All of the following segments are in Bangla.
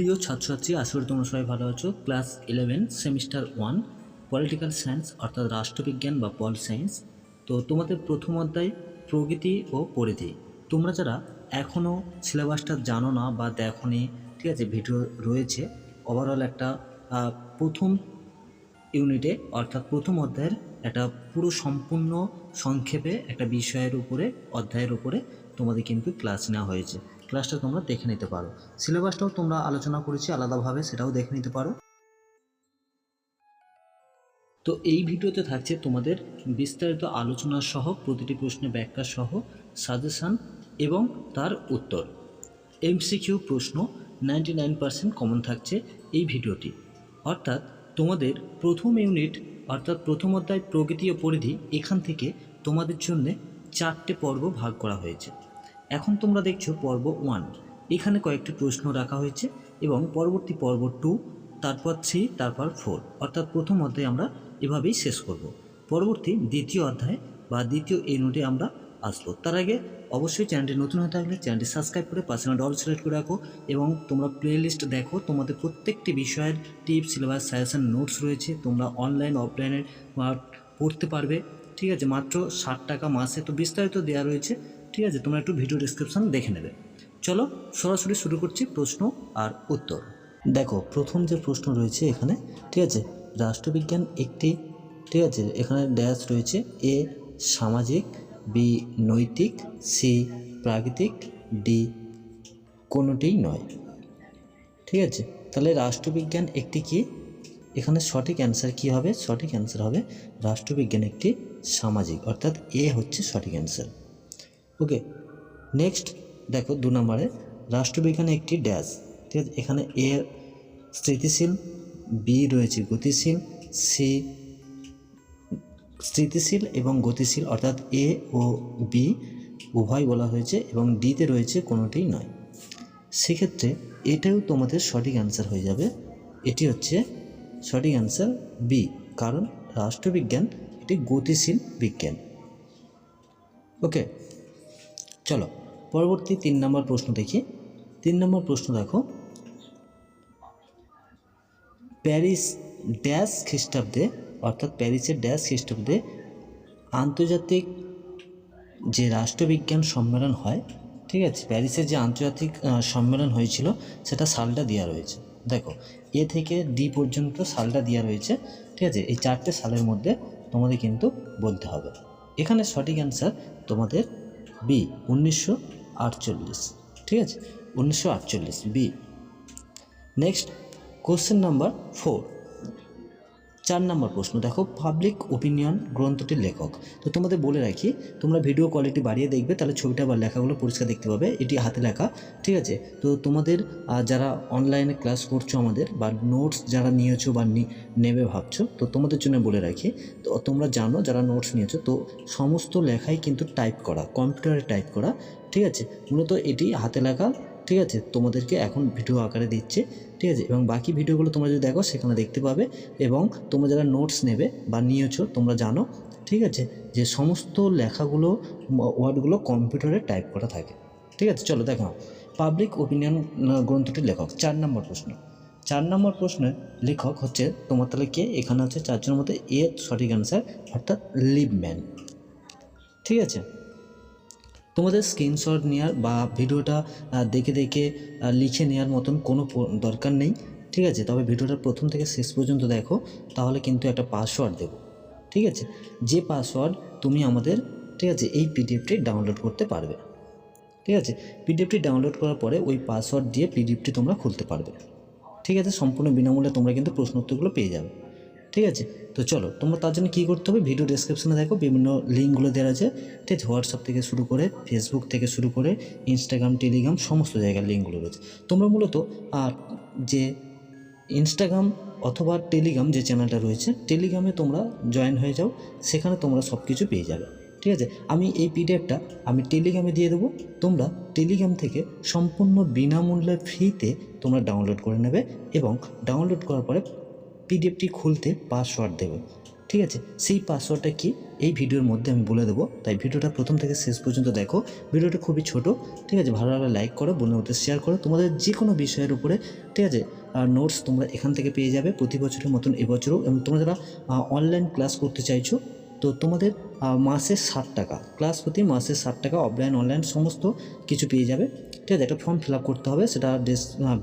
প্রিয় ছাত্রছাত্রী আসলে তোমরা সবাই ভালো আছো। Class eleven semester one political science অর্থাৎ রাষ্ট্রবিজ্ঞান বা পল সায়েন্স। তো তোমাদের প্রথম অধ্যায়, প্রকৃতি ও পরিধি। তোমরা যারা এখনও সিলেবাসটা জানো না বা দেখোনি, ঠিক আছে, ভিডিও রয়েছে ওভারঅল একটা প্রথম ইউনিটে অর্থাৎ প্রথম অধ্যায়ের একটা পুরো সম্পূর্ণ সংক্ষেপে একটা বিষয়ের উপরে, অধ্যায়ের উপরে তোমাদের কিন্তু ক্লাস নেওয়া হয়েছে। ক্লাসটা তোমরা দেখে নিতে পারো। সিলেবাসটাও তোমরা আলোচনা করেছি, আলাদাভাবে সেটাও দেখে নিতে পারো। তো এই ভিডিওতে থাকছে তোমাদের বিস্তারিত আলোচনা সহ, প্রতিটি প্রশ্নের ব্যাখ্যা সহ সাজেশান এবং তার উত্তর। এমসিকিউ প্রশ্ন নাইনটি নাইন পার্সেন্ট কমন থাকছে এই ভিডিওটি। অর্থাৎ তোমাদের প্রথম ইউনিট অর্থাৎ প্রথম অধ্যায় প্রকৃতি ও পরিধি, এখান থেকে তোমাদের জন্য চারটে পর্ব ভাগ করা হয়েছে। এখন তোমরা দেখছ পর্ব ওয়ান এখানে কয়েকটি প্রশ্ন রাখা হয়েছে এবং পরবর্তী পর্ব টু তারপর থ্রি তারপর ফোর অর্থাৎ প্রথম অধ্যায় আমরা এভাবেই শেষ করব। পরবর্তী দ্বিতীয় অধ্যায় বা দ্বিতীয় এই নোটে আমরা আসব। তার আগে অবশ্যই চ্যানেলটি নতুন হয়ে থাকলে চ্যানেলটি সাবস্ক্রাইব করে পাশে ডল সিলেক্ট করে রাখো এবং তোমরা প্লেলিস্ট দেখো, তোমাদের প্রত্যেকটি বিষয়ের টিপস সিলেবাস সাজেশন নোটস রয়েছে। তোমরা অনলাইন অফলাইনে পড়তে পারবে। ঠিক আছে, মাত্র ষাট টাকা মাসে। তো বিস্তারিত দেওয়া রয়েছে ঠিক আছে, তোমরা একটু ভিডিও ডিসক্রিপশন দেখে নেবে। চলো সরাসরি শুরু করছি প্রশ্ন আর উত্তর। দেখো, প্রথম যে প্রশ্ন রয়েছে এখানে, ঠিক আছে, রাষ্ট্রবিজ্ঞান একটি, ঠিক আছে, এখানে ড্যাশ রয়েছে এ সামাজিক বি নৈতিক সি প্রাকৃতিক ডি কোনোটিই নয়। ঠিক আছে, তাহলে রাষ্ট্রবিজ্ঞান একটি কি? এখানে সঠিক অ্যান্সার কি হবে? সঠিক অ্যান্সার হবে রাষ্ট্রবিজ্ঞান একটি সামাজিক, অর্থাৎ এ হচ্ছে সঠিক অ্যান্সার ওকে নেক্সট দেখো দু নম্বরে, রাষ্ট্রবিজ্ঞানে একটি ড্যাশ ঠিক আছে? এখানে এ স্থিতিশীল বি রয়েছে গতিশীল সি স্থিতিশীল এবং গতিশীল, অর্থাৎ এ ও বি উভয় বলা হয়েছে এবং ডিতে রয়েছে কোনোটিই নয়। সেক্ষেত্রে এটাও তোমাদের সঠিক অ্যান্সার হয়ে যাবে। এটি হচ্ছে সঠিক অ্যান্সার বি কারণ রাষ্ট্রবিজ্ঞান একটি গতিশীল বিজ্ঞান। ওকে চলো, পরবর্তী তিন নম্বর প্রশ্ন দেখি। তিন নম্বর প্রশ্ন দেখো। প্যারিস ড্যাশ খ্রিস্টাব্দে, অর্থাৎ প্যারিসের ড্যাশ খ্রিস্টাব্দে আন্তর্জাতিক যে রাষ্ট্রবিজ্ঞান সম্মেলন হয়, ঠিক আছে, প্যারিসের যে আন্তর্জাতিক সম্মেলন হয়েছিল, সেটা সালটা দেওয়া রয়েছে। দেখো, এ থেকে ডি পর্যন্ত সালটা দেওয়া রয়েছে, ঠিক আছে, এই চারটে সালের মধ্যে তোমাদের কিন্তু বলতে হবে। এখানে সঠিক অ্যান্সার তোমাদের বি উনিশশো আটচল্লিশ ঠিক আছে? উনিশশো আটচল্লিশ B. Next question number four চার নম্বর প্রশ্ন, দেখো পাবলিক ওপিনিয়ন গ্রন্থটির লেখক। তো তোমাদের বলে রাখি, তোমরা ভিডিও কোয়ালিটি বাড়িয়ে দেখবে, তাহলে ছবিটা বা লেখাগুলো পরিষ্কার দেখতে পাবে, এটি হাতে লেখা, ঠিক আছে? তো তোমাদের যারা অনলাইনে ক্লাস করছ আমাদের, বা নোটস যারা নিয়েছো বা নেবে ভাবছ, তো তোমাদের জন্য বলে রাখি, তো তোমরা জানো, যারা নোটস নিয়েছো, তো সমস্ত লেখাই কিন্তু টাইপ করা কম্পিউটারে টাইপ করা, ঠিক আছে? মূলত এটি হাতে লেখা ঠিক আছে, তোমাদেরকে এখন ভিডিও আকারে দিচ্ছে, ঠিক আছে? এবং বাকি ভিডিওগুলো তোমরা যদি দেখো, সেখানে দেখতে পাবে এবং তোমরা যারা নোটস নেবে বা নিয়েছো, তোমরা জানো, ঠিক আছে? যে সমস্ত লেখাগুলো, ওয়ার্ডগুলো কম্পিউটারে টাইপ করা থাকে, ঠিক আছে? চলো দেখো পাবলিক ওপিনিয়ন গ্রন্থটির লেখক, চার নম্বর প্রশ্ন। চার নম্বর প্রশ্নের লেখক হচ্ছে, তোমার তাহলে কে? এখানে হচ্ছে চারজনের মধ্যে এ সঠিক অ্যান্সার অর্থাৎ লিভম্যান ঠিক আছে? তোমাদের স্ক্রিনশট নেওয়ার বা ভিডিওটা দেখে দেখে লিখে নেওয়ার মতন কোনো দরকার নেই, ঠিক আছে? তবে ভিডিওটা প্রথম থেকে শেষ পর্যন্ত দেখো, তাহলে কিন্তু একটা পাসওয়ার্ড দেবো, ঠিক আছে? যে পাসওয়ার্ড তুমি আমাদের, ঠিক আছে? এই পিডিএফটি ডাউনলোড করতে পারবে, ঠিক আছে? পিডিএফটি ডাউনলোড করার পরে ওই পাসওয়ার্ড দিয়ে পিডিএফটি তোমরা খুলতে পারবে, ঠিক আছে? সম্পূর্ণ বিনামূল্যে তোমরা কিন্তু প্রশ্ন উত্তরগুলো পেয়ে যাবে। ঠিক আছে? তো চলো, তোমরা তার জন্য কী করতে হবে? ভিডিও ডেসক্রিপশনে দেখো বিভিন্ন লিঙ্কগুলো দেওয়া আছে। ঠিক আছে? হোয়াটসঅ্যাপ থেকে শুরু করে ফেসবুক থেকে শুরু করে ইনস্টাগ্রাম টেলিগ্রাম সমস্ত জায়গার লিঙ্কগুলো রয়েছে। তোমরা মূলত যে ইনস্টাগ্রাম অথবা টেলিগ্রাম যে চ্যানেলটা রয়েছে টেলিগ্রামে তোমরা জয়েন হয়ে যাও, সেখানে তোমরা সব কিছু পেয়ে যাবে। ঠিক আছে? আমি এই পিডিএফটা আমি টেলিগ্রামে দিয়ে দেবো। তোমরা টেলিগ্রাম থেকে সম্পূর্ণ বিনামূল্যে ফ্রিতে তোমরা ডাউনলোড করে নেবে এবং ডাউনলোড করার পরে পিডিএফটি খুলতে পাসওয়ার্ড দেবে, ঠিক আছে? সেই পাসওয়ার্ডটা কি? এই ভিডিওর মধ্যে আমি বলে দেবো। তাই ভিডিওটা প্রথম থেকে শেষ পর্যন্ত দেখো। ভিডিওটা খুবই ছোট, ঠিক আছে? ভালো লাগলে লাইক করো মধ্যে শেয়ার করো। তোমাদের যে কোনো বিষয়ের উপরে, ঠিক আছে? আর নোটস তোমরা এখান থেকে পেয়ে যাবে প্রতি বছরের মতন এবছরও। এবং তোমরা যারা অনলাইন ক্লাস করতে চাইছো, তো তোমাদের মাসে ষাট টাকা। ক্লাস প্রতি মাসে ষাট টাকা অফলাইন অনলাইন সমস্ত কিছু পেয়ে যাবে। ঠিক আছে, একটা ফর্ম ফিল আপ করতে হবে। সেটা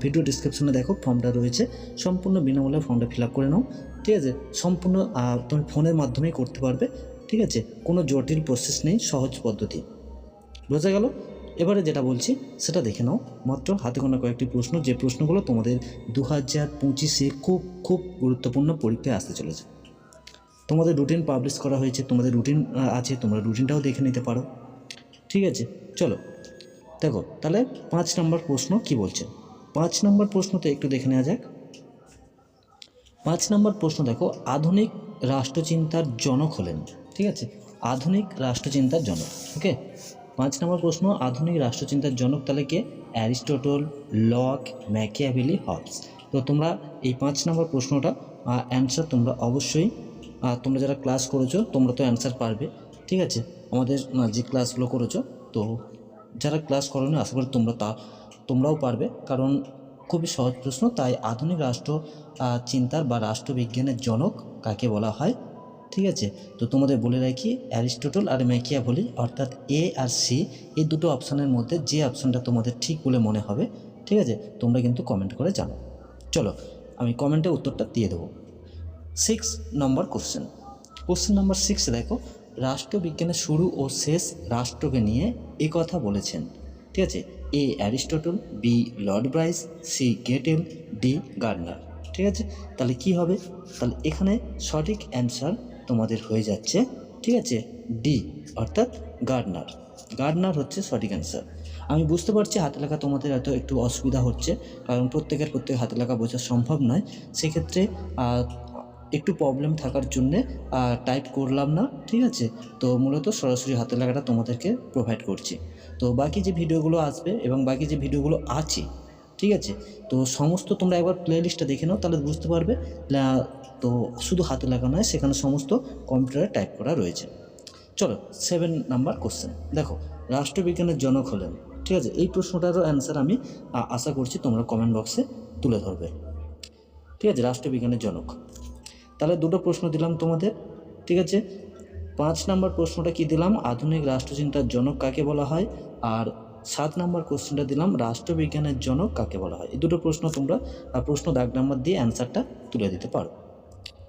ভিডিও ডিসক্রিপশনে দেখো ফর্মটা রয়েছে। সম্পূর্ণ বিনামূল্যে ফর্মটা ফিল আপ করে নাও। ঠিক আছে, সম্পূর্ণ তুমি ফোনের মাধ্যমেই করতে পারবে। ঠিক আছে, কোনো জটিল প্রসেস নেই, সহজ পদ্ধতি। বোঝা গেল? এবারে যেটা বলছি, সেটা দেখে নাও। মাত্র হাতে গোনা কয়েকটি প্রশ্ন। যে প্রশ্নগুলো তোমাদের দু হাজার পঁচিশে খুব খুব গুরুত্বপূর্ণ পরীক্ষায় আসতে চলেছে। তোমাদের রুটিন পাবলিশ করা হয়েছে, তোমাদের রুটিন আছে, তোমরা রুটিনটাও দেখে নিতে পারো। ঠিক আছে? চলো। দেখো, তাহলে পাঁচ নম্বর প্রশ্ন কি বলছে? পাঁচ নম্বর প্রশ্নতে একটু দেখে নেওয়া যাক। পাঁচ নম্বর প্রশ্ন দেখো, আধুনিক রাষ্ট্রচিন্তার জনক হলেন। ঠিক আছে? আধুনিক রাষ্ট্রচিন্তার জনক। ওকে? পাঁচ নম্বর প্রশ্ন, আধুনিক রাষ্ট্রচিন্তার জনক তাহলে কে? Aristotle, Locke, Machiavelli, Hobbes. তো তোমরা এই পাঁচ নম্বর প্রশ্নটা অ্যান্সার তোমরা অবশ্যই তোমরা যারা ক্লাস করেছ, তোমরা তো অ্যান্সার পারবে, ঠিক আছে? আমাদের যে ক্লাসগুলো করেছ, তো যারা ক্লাস করোনি, আশা করি তোমরা তা, তোমরাও পারবে। কারণ খুবই সহজ প্রশ্ন, তাই আধুনিক রাষ্ট্র চিন্তার বা রাষ্ট্রবিজ্ঞানের জনক কাকে বলা হয়, ঠিক আছে? তো তোমাদের বলে রাখি, অ্যারিস্টটল আর ম্যাকিয়া ম্যাকিয়াভলি, অর্থাৎ এ আর সি এই দুটো অপশানের মধ্যে যে অপশানটা তোমাদের ঠিক বলে মনে হবে, ঠিক আছে? তোমরা কিন্তু কমেন্ট করে জানো। চলো, আমি কমেন্টে উত্তরটা দিয়ে দেবো। Six number question question number six দেখো, রাষ্ট্রবিজ্ঞানের শুরু ও শেষ রাষ্ট্রকে নিয়ে এ কথা বলেছেন। ঠিক আছে? A Aristotle B Lord Bryce C Gettell D Garner ঠিক আছে? তাহলে কি হবে? তাহলে এখানে সঠিক অ্যান্সার তোমাদের হয়ে যাচ্ছে, ঠিক আছে? ডি অর্থাৎ গার্নার গার্নার হচ্ছে সঠিক অ্যান্সার। আমি বুঝতে পারছি হাতে লেখা তোমাদের এত একটু অসুবিধা হচ্ছে, কারণ প্রত্যেকের প্রত্যেক হাতে লেখা বোঝা সম্ভব নয়। সেক্ষেত্রে একটু প্রবলেম থাকার জন্যে টাইপ করলাম না, ঠিক আছে? তো মূলত সরাসরি হাতে লেখাটা তোমাদেরকে প্রোভাইড করছি। তো বাকি যে ভিডিওগুলো আসবে এবং বাকি যে ভিডিওগুলো আছে, ঠিক আছে? তো সমস্ত তোমরা একবার প্লে লিস্টটা দেখে নাও, তাহলে বুঝতে পারবে। তো শুধু হাতে লাগা নয়, সেখানে সমস্ত কম্পিউটারে টাইপ করা রয়েছে। চলো সেভেন নাম্বার কোশ্চেন দেখো, রাষ্ট্রবিজ্ঞানের জনক হলেন, ঠিক আছে? এই প্রশ্নটারও অ্যান্সার আমি আশা করছি তোমরা কমেন্ট বক্সে তুলে ধরবে। ঠিক আছে? রাষ্ট্রবিজ্ঞানের জনক। তাহলে দুটো প্রশ্ন দিলাম তোমাদের, ঠিক আছে? পাঁচ নাম্বার প্রশ্নটা কি দিলাম? আধুনিক রাষ্ট্রচিন্তার জনক কাকে বলা হয়? আর সাত নাম্বার কোশ্চেনটা দিলাম, রাষ্ট্রবিজ্ঞানের জনক কাকে বলা হয়? এই দুটো প্রশ্ন তোমরা প্রশ্ন দাগ নাম্বার দিয়ে অ্যান্সারটা তুলে দিতে পারো।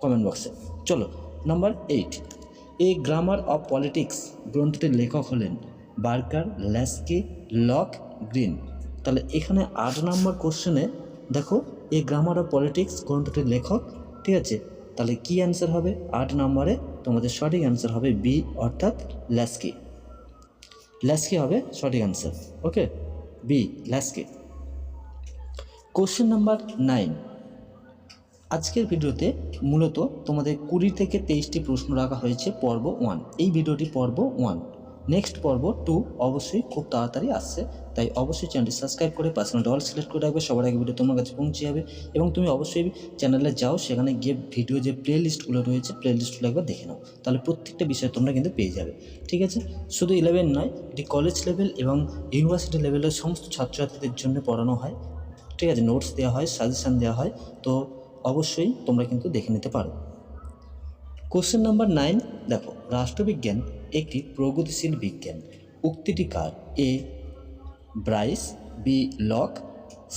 কমেন্ট বক্সে। চলো, number eight. A grammar of politics গ্রন্থটির লেখক হলেন বার্কার ল্যাস্কি লক গ্রিন। তাহলে এখানে আট নাম্বার কোশ্চেনে দেখো, এ গ্রামার অফ পলিটিক্স গ্রন্থটির লেখক, ঠিক আছে? তাহলে কি অ্যান্সার হবে? আট নম্বরে তোমাদের সঠিক অ্যান্সার হবে বি অর্থাৎ ল্যাসকি। ল্যাসকি হবে সঠিক answer okay B Laski. Question number nine আজকের ভিডিওতে মূলত তোমাদের কুড়ি থেকে তেইশটি প্রশ্ন রাখা হয়েছে পর্ব ওয়ান এই ভিডিওটি পর্ব ওয়ান নেক্সট পর্ব টু অবশ্যই খুব তাড়াতাড়ি আসছে। তাই অবশ্যই চ্যানেলটি সাবস্ক্রাইব করে পার্সোনাল ডল সিলেক্ট করে রাখবে, সবার আগে ভিডিও তোমার কাছে পৌঁছে যাবে এবং তুমি অবশ্যই চ্যানেলে যাও, সেখানে গিয়ে ভিডিও যে প্লে লিস্টগুলো রয়েছে প্লে লিস্টগুলো একবার দেখে নাও। তাহলে প্রত্যেকটা বিষয় তোমরা কিন্তু পেয়ে যাবে। ঠিক আছে? শুধু ইলেভেন নয়, এটি কলেজ লেভেল এবং ইউনিভার্সিটি লেভেলের সমস্ত ছাত্রছাত্রীদের জন্য পড়ানো হয়। ঠিক আছে? নোটস দেওয়া হয় সাজেশান দেওয়া হয়। তো অবশ্যই তোমরা কিন্তু দেখে নিতে পারো। কোশ্চেন নাম্বার নাইন দেখো, রাষ্ট্রবিজ্ঞান একটি প্রগতিশীল বিজ্ঞান। উক্তিটি কার? A Bryce B Locke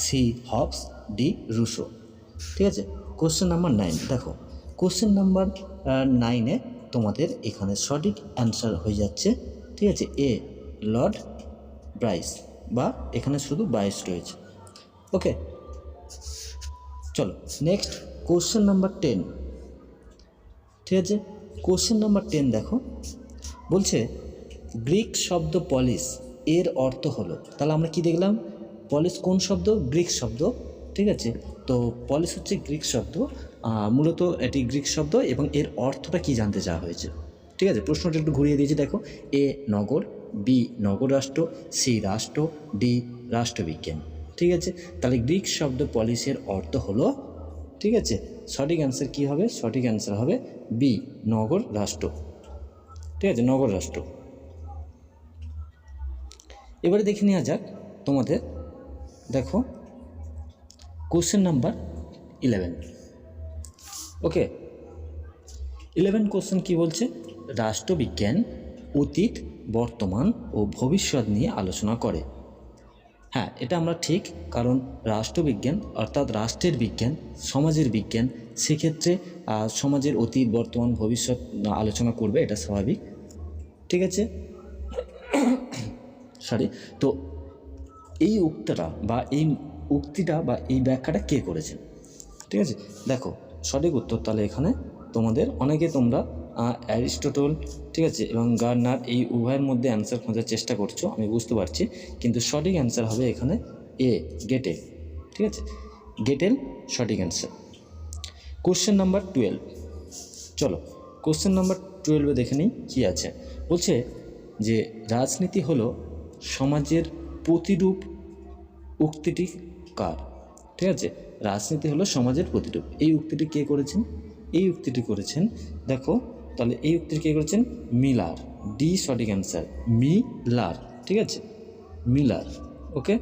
C Hobbes D Rousseau ঠিক আছে? কোশ্চেন নাম্বার নাইন দেখো কোশ্চেন নাম্বার নাইনে তোমাদের এখানে সঠিক অ্যান্সার হয়ে যাচ্ছে। ঠিক আছে? এ লর্ড ব্রাইস বা এখানে শুধু ব্রাইস রয়েছে। ওকে চলো নেক্সট কোশ্চেন নাম্বার টেন ঠিক আছে? কোশ্চেন নাম্বার টেন দেখো। বলছে গ্রিক শব্দ পলিস এর অর্থ হলো, তাহলে আমরা কি দেখলাম? পলিস কোন শব্দ? গ্রিক শব্দ, ঠিক আছে? তো পলিস হচ্ছে গ্রিক শব্দ মূলত এটি গ্রিক শব্দ এবং এর অর্থটা কি জানতে চাওয়া হয়েছে? ঠিক আছে? প্রশ্নটা একটু ঘুরিয়ে দিয়েছি, দেখো। এ নগর বি নগর রাষ্ট্র সি রাষ্ট্র ডি রাষ্ট্রবিজ্ঞান, ঠিক আছে? তাহলে গ্রিক শব্দ পলিসের অর্থ হলো ঠিক আছে? সঠিক অ্যান্সার কী হবে? সঠিক অ্যান্সার হবে বি নগর রাষ্ট্র। ঠিক আছে? নগর রাষ্ট্র। এবারে দেখে নেওয়া যাক তোমাদের। দেখো question number eleven okay eleven question কি বলছে? রাষ্ট্রবিজ্ঞান, অতীত, বর্তমান ও ভবিষ্যৎ নিয়ে আলোচনা করে। হ্যাঁ এটা আমরা ঠিক, কারণ রাষ্ট্রবিজ্ঞান, অর্থাৎ রাষ্ট্রের বিজ্ঞান, সমাজের বিজ্ঞান, সেক্ষেত্রে সমাজের অতীত, বর্তমান, ভবিষ্যৎ আলোচনা করবে, এটা স্বাভাবিক। ঠিক আছে? সরি তো এই উক্তিটা বা এই উক্তিটা বা এই ব্যাখ্যাটা কে করেছেন? ঠিক আছে? দেখো, সঠিক উত্তর তাহলে এখানে তোমাদের, অনেকে তোমরা অ্যারিস্টটল, ঠিক আছে, এবং গার্নার এই উভয়ের মধ্যে অ্যান্সার খোঁজার চেষ্টা করছ, আমি বুঝতে পারছি, কিন্তু সঠিক অ্যান্সার হবে এখানে এ গেটেল ঠিক আছে? গেটেল সঠিক অ্যান্সার কোশ্চেন নাম্বার টুয়েলভ চলো কোশ্চেন নাম্বার টুয়েলভে দেখে নিই কী আছে। বলছে যে, রাজনীতি হলো সমাজের প্রতিরূপ উক্তিটি কার? ঠিক আছে? রাজনীতি হলো সমাজের প্রতিরূপ। এই উক্তিটি কে করেছেন? এই উক্তিটি করেছেন, দেখো তাহলে এই উক্তিটি কে করেছেন? মিলার। ডি সঠিক অ্যান্সার। মিলার। ঠিক আছে? মিলার। ওকে?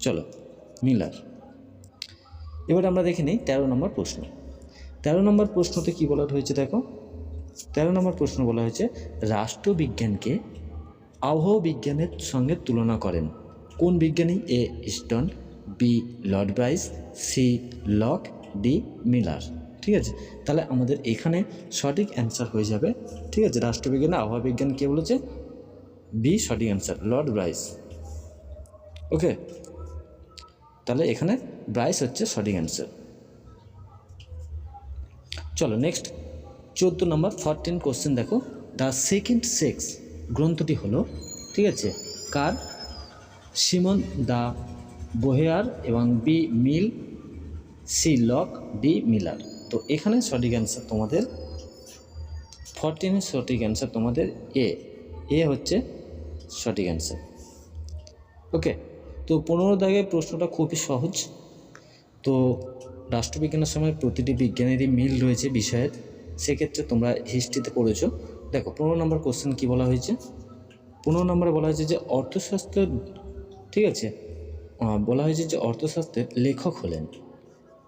চলো, মিলার। এবার আমরা দেখে নিই তেরো নম্বর প্রশ্ন। তেরো নম্বর প্রশ্নতে কি বলা হয়েছে দেখো? তেরো নম্বর প্রশ্ন বলা হয়েছে, রাষ্ট্রবিজ্ঞানকে আবহাওয়া বিজ্ঞানের সঙ্গে তুলনা করেন। কোন বিজ্ঞানী? A, Easton, B, Lord Bryce, C, Locke, D, Miller. ঠিক আছে? তাহলে আমাদের এখানে সঠিক অ্যান্সার হয়ে যাবে, ঠিক আছে? রাষ্ট্রবিজ্ঞানে আবহাওয়া বিজ্ঞান কে বলেছে? বি, সঠিক অ্যান্সার লর্ড ব্রাইস। ওকে? তাহলে এখানে ব্রাইস হচ্ছে সঠিক অ্যান্সার চলো নেক্সট চোদ্দ নম্বর ফরটিন কোশ্চেন দেখো। দ্য সেকেন্ড সেক্স গ্রন্থটি হলো, ঠিক আছে? কার? সিমন, দ্য বোহেয়ার এবং B Mill, C Locke, D Miller. তো এখানে সঠিক অ্যান্সার তোমাদের ফরটিনের সঠিক অ্যান্সার তোমাদের এ এ হচ্ছে সঠিক অ্যান্সার ওকে তো পনেরো দাগের প্রশ্নটা খুবই সহজ। তো রাষ্ট্রবিজ্ঞানের সময় প্রতিটি বিজ্ঞানেরই মিল রয়েছে বিষয়ের। সেক্ষেত্রে তোমরা হিস্ট্রিতে পড়েছো। দেখো, পনেরো নম্বর কোশ্চেন কী বলা হয়েছে? পনেরো নম্বরে বলা হয়েছে যে অর্থশাস্ত্রের, ঠিক আছে? বলা হয়েছে যে অর্থশাস্ত্রের লেখক হলেন।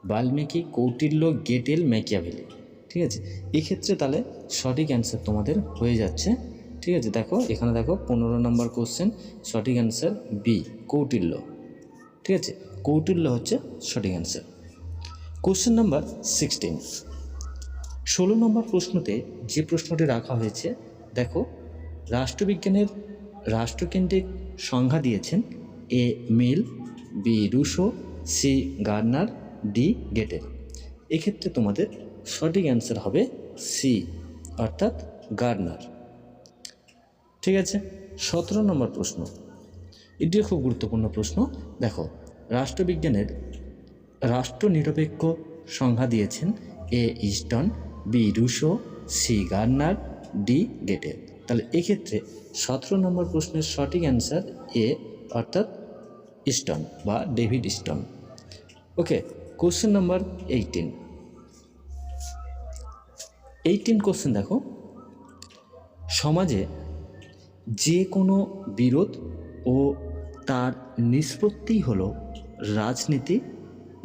Valmiki Kautilya Gettell Machiavelli. ঠিক আছে? এক্ষেত্রে তাহলে সঠিক অ্যান্সার তোমাদের হয়ে যাচ্ছে। ঠিক আছে? দেখো, এখানে দেখো পনেরো নম্বর কোশ্চেন সঠিক অ্যান্সার বি কৌটিল্য। ঠিক আছে? কৌটিল্য হচ্ছে সঠিক অ্যান্সার কোশ্চেন নাম্বার সিক্সটিন ষোলো নম্বর প্রশ্নতে যে প্রশ্নটি রাখা হয়েছে, দেখো, রাষ্ট্রবিজ্ঞানের রাষ্ট্রকেন্দ্রিক সংজ্ঞা দিয়েছেন A Mill, B Rousseau, C Garner D Gettell এক্ষেত্রে তোমাদের সঠিক অ্যান্সার হবে সি, অর্থাৎ গার্নার ঠিক আছে? সতেরো নম্বর প্রশ্ন। এটিও খুব গুরুত্বপূর্ণ প্রশ্ন। দেখো, রাষ্ট্রবিজ্ঞানের রাষ্ট্রনিরপেক্ষ সংজ্ঞা দিয়েছেন A Easton, B Rousseau, C Garner D Gettell তাহলে এক্ষেত্রে সতেরো নম্বর প্রশ্নের সঠিক অ্যান্সার এ, অর্থাৎ ইস্টন বা David Easton. Okay question number eighteen eighteen question দেখো। সমাজে যে কোনো বিরোধ ও তার নিষ্পত্তি হলো রাজনীতি।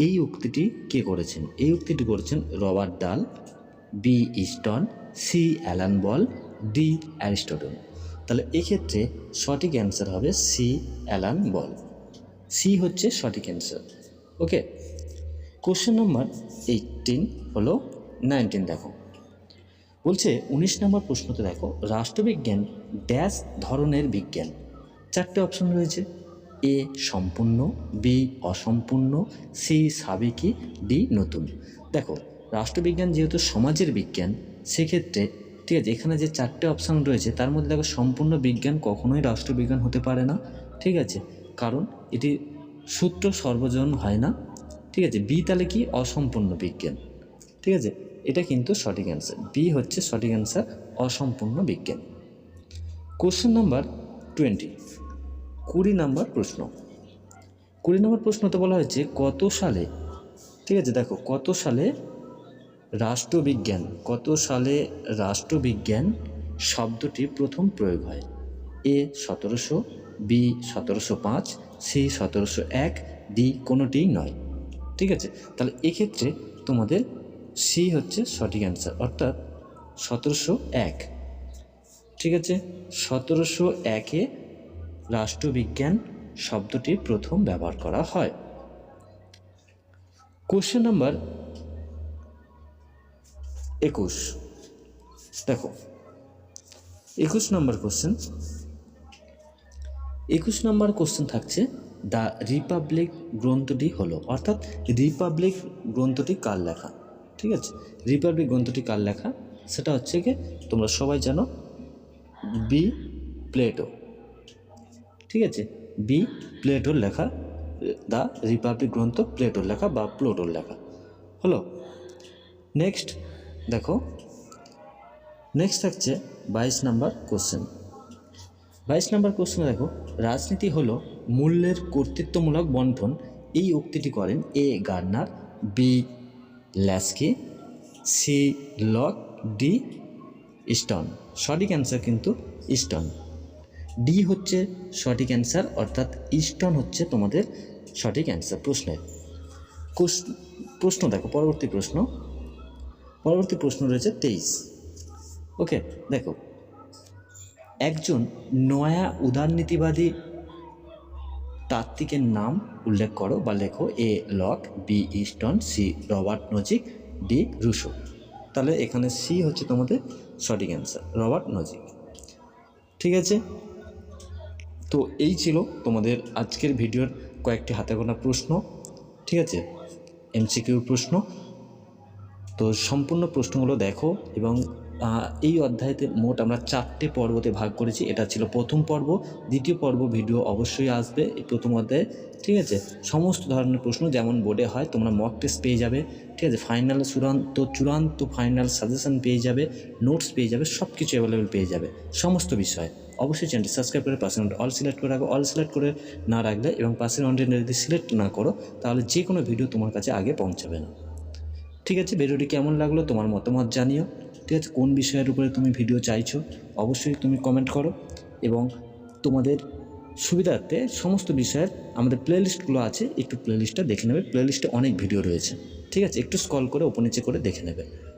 এই উক্তিটি কে করেছেন? এই উক্তিটি করেছেন Robert Dahl B Easton C Alan Ball D Aristotle. তাহলে এক্ষেত্রে সঠিক অ্যান্সার হবে সি অ্যালান বল। সি হচ্ছে সঠিক answer okay question number eighteen হলো নাইনটিন দেখো। বলছে, উনিশ নম্বর প্রশ্নতে দেখো, রাষ্ট্রবিজ্ঞান ড্যাশ ধরনের বিজ্ঞান। চারটে অপশন রয়েছে। এ সম্পূর্ণ, বি অসম্পূর্ণ, সি সাবেকি ডি নতুন। দেখো, রাষ্ট্রবিজ্ঞান যেহেতু সমাজের বিজ্ঞান, সেক্ষেত্রে ঠিক আছে, এখানে যে চারটে অপশান রয়েছে, তার মধ্যে দেখো সম্পূর্ণ বিজ্ঞান কখনোই রাষ্ট্রবিজ্ঞান হতে পারে না, ঠিক আছে? কারণ এটি সূত্র সর্বজন হয় না ঠিক আছে? বি তাহলে কি? অসম্পূর্ণ বিজ্ঞান। ঠিক আছে? এটা কিন্তু সঠিক অ্যান্সার বি হচ্ছে সঠিক অ্যান্সার অসম্পূর্ণ বিজ্ঞান। কোশ্চেন নাম্বার টোয়েন্টি কুড়ি নাম্বার প্রশ্ন। কুড়ি নম্বর প্রশ্নতে বলা হয়েছে, কত সালে, ঠিক আছে? দেখো, কত সালে রাষ্ট্রবিজ্ঞান, কত সালে রাষ্ট্রবিজ্ঞান শব্দটি প্রথম প্রয়োগ হয়? এ সতেরোশো বি সতেরোশো পাঁচ সি সতেরোশো এক ডি কোনোটিই নয়। ঠিক আছে? তাহলে এক্ষেত্রে তোমাদের সি হচ্ছে সঠিক অ্যান্সার অর্থাৎ সতেরোশো এক। ঠিক আছে? সতেরোশো একে রাষ্ট্রবিজ্ঞান শব্দটি প্রথম ব্যবহার করা হয়। কোশ্চেন নাম্বার একুশ। দেখো, একুশ নম্বর কোশ্চেন একুশ নম্বর কোশ্চেন থাকছে দ্য রিপাবলিক গ্রন্থটি হলো, অর্থাৎ রিপাবলিক গ্রন্থটি কার লেখা? ঠিক আছে? রিপাবলিক গ্রন্থটি কার লেখা? সেটা হচ্ছে কি তোমরা সবাই জানো বি প্লেটো। ঠিক আছে? বি প্লেটোর লেখা, দ্য রিপাবলিক গ্রন্থ প্লেটোর লেখা বা প্লোটোর লেখা। হলো? নেক্সট, দেখো। নেক্সট থাকছে বাইশ নাম্বার কোশ্চেন। বাইশ নাম্বার কোশ্চেনে দেখো, রাজনীতি হলো মূল্যের কর্তৃত্বমূলক বন্টন। এই উক্তিটি করেন A Garner, B Laski, C Locke, D Easton. সঠিক অ্যান্সার কিন্তু স্টন। ডি হচ্ছে সঠিক অ্যান্সার, অর্থাৎ ইস্টন হচ্ছে তোমাদের সঠিক অ্যান্সার প্রশ্নের প্রশ্ন দেখো, পরবর্তী প্রশ্ন। পরবর্তী প্রশ্ন রয়েছে তেইশ। ওকে, দেখো। একজন নয়া উদারনীতিবাদী তাত্ত্বিকের নাম উল্লেখ করো বা লেখো A Locke, B Easton, C Robert Nozick, D Rousseau. তাহলে এখানে সি হচ্ছে তোমাদের সঠিক অ্যান্সার রবার্ট নজিক। ঠিক আছে? তো এই ছিল তোমাদের আজকের ভিডিওর কয়েকটি হাতে গোনা প্রশ্ন, ঠিক আছে? এমসিকিউর প্রশ্ন। তো সম্পূর্ণ প্রশ্নগুলো দেখো এবং এই অধ্যায়তে মোট আমরা চারটে পর্বতে ভাগ করেছি। এটা ছিল প্রথম পর্ব। দ্বিতীয় পর্ব ভিডিও অবশ্যই আসবে এই প্রথম অধ্যায়ে। ঠিক আছে? সমস্ত ধরনের প্রশ্ন যেমন বোর্ডে হয়, তোমরা মক টেস্ট পেয়ে যাবে। ঠিক আছে? ফাইনাল চূড়ান্ত চূড়ান্ত ফাইনাল সাজেশন পেয়ে যাবে নোটস পেয়ে যাবে সব কিছু অ্যাভেলেবেল পেয়ে যাবে। সমস্ত বিষয়ে। অবশ্যই চ্যানেলটি সাবস্ক্রাইব করে পাশের অল সিলেক্ট করে রাখো। অল সিলেক্ট করে না রাখলে এবং পাশের অনলাইনে যদি সিলেক্ট না করো, তাহলে যে কোনো ভিডিও তোমার কাছে আগে পৌঁছাবে না। ঠিক আছে? ভিডিওটি কেমন লাগল তোমার মতামত জানিও। ঠিক আছে? কোন বিষয়ের উপরে তুমি ভিডিও চাইছো? অবশ্যই তুমি কমেন্ট করো এবং তোমাদের সুবিধার্থে সমস্ত বিষয়ের আমাদের প্লেলিস্টগুলো আছে, একটু প্লেলিস্টটা দেখে নেবে। প্লেলিস্টে অনেক ভিডিও রয়েছে। ঠিক আছে? একটু স্কল করে ওপর নিচে করে দেখে নেবে।